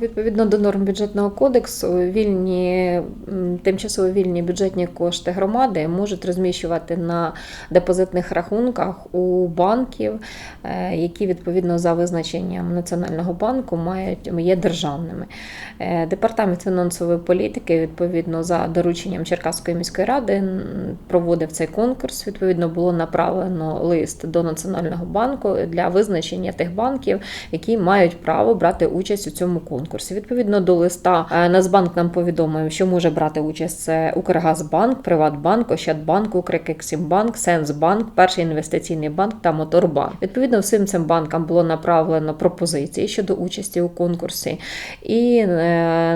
Відповідно до норм бюджетного кодексу, вільні тимчасово вільні бюджетні кошти громади можуть розміщувати на депозитних рахунках у банків, е, які відповідно за визначенням Національного банку мають є державними. Е, Департамент фінансової політики, відповідно за дорученням Черкаської міської ради, проводив цей конкурс. Відповідно, було направлено лист до Національного банку для визначення тих банків, які мають право брати участь у цьому конкурсі. Відповідно до листа, е, Нацбанк нам повідомив, що може брати участь це Укргазбанк, Приватбанк, Ощадбанк, Укрексімбанк, Сенсбанк, Перший інвестиційний банк та Моторбанк. Відповідно, всім цим банкам було направлено пропозиції щодо участі у конкурсі. І е,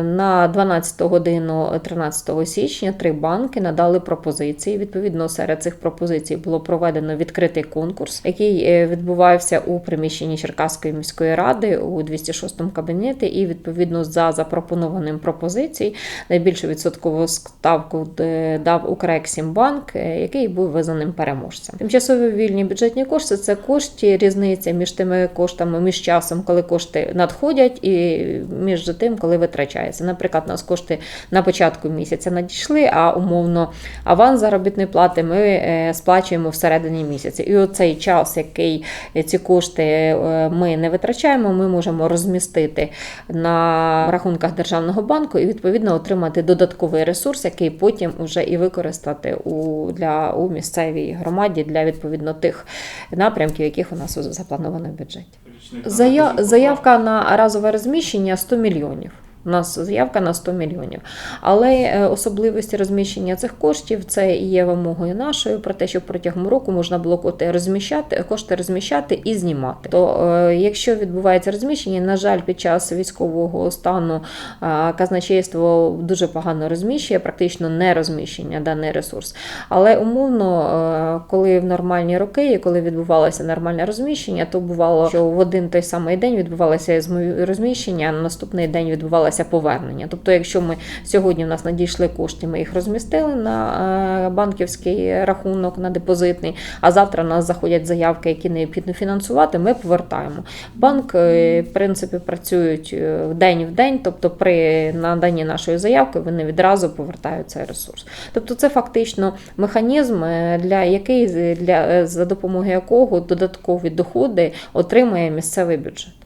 на 12 годину 13 січня три банки надали пропозиції. Відповідно, серед цих пропозицій було проведено відкритий конкурс, який е, відбувався у приміщенні Черкаської міської ради у 206 кабінеті. І відповідно за запропонованим пропозицій найбільшу відсоткову ставку е, дав Укрексімбанк, е, який був визнаним переможцем. Тимчасові вільні бюджетні кошти це кошти, різниця між тими коштами, між часом, коли кошти надходять, і між тим, коли витрачаються. Наприклад, у нас кошти на початку місяця надійшли, а умовно аванс заробітної плати ми е, сплачуємо всередині місяця. І оцей час, який ці кошти е, ми не витрачаємо, ми можемо розмістити на рахунках державного банку і відповідно отримати додатковий ресурс, який потім уже і використати у для у місцевій громаді для відповідно тих напрямків, яких у нас заплановано в бюджеті. Зая, заявка на разове розміщення 100 мільйонів. У нас заявка на 100 мільйонів. Але е, особливості розміщення цих коштів це і є вимогою нашою про те, щоб протягом року можна було кошти розміщати, кошти розміщати і знімати. То е, якщо відбувається розміщення, на жаль, під час військового стану е, казначейство дуже погано розміщує, практично не розміщення даний ресурс. Але умовно, коли в нормальні роки, і коли відбувалося нормальне розміщення, то бувало, що в один той самий день відбувалося розміщення, на наступний день відбувалося повернення. Тобто, якщо ми сьогодні в нас надійшли кошти, ми їх розмістили на е, банківський рахунок, на депозитний, а завтра в нас заходять заявки, які необхідно фінансувати, ми повертаємо. Банк, е, в принципі, працюють е, день в день, тобто при наданні нашої заявки вони відразу повертають цей ресурс. Тобто, це фактично механізм, для який для за допомогою якого додаткові доходи отримує місцевий бюджет.